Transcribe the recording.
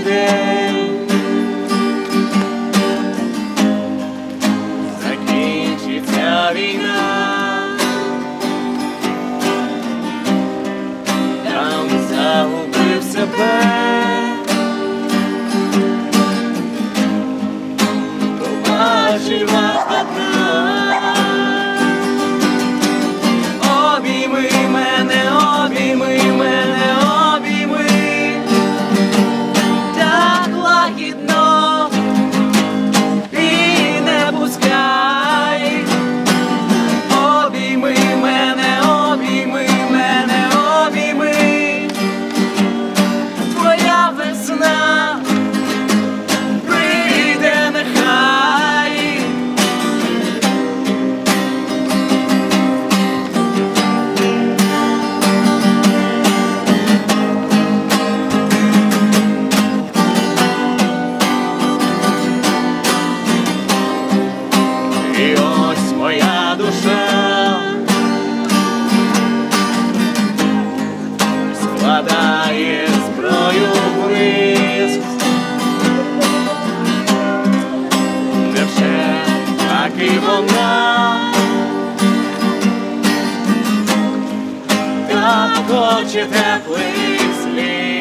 людей, закінчиться війна, там загубив себе, побачив вас одна. моя душа складає зброю вниз. Невже так і вона так хоче теплих слів.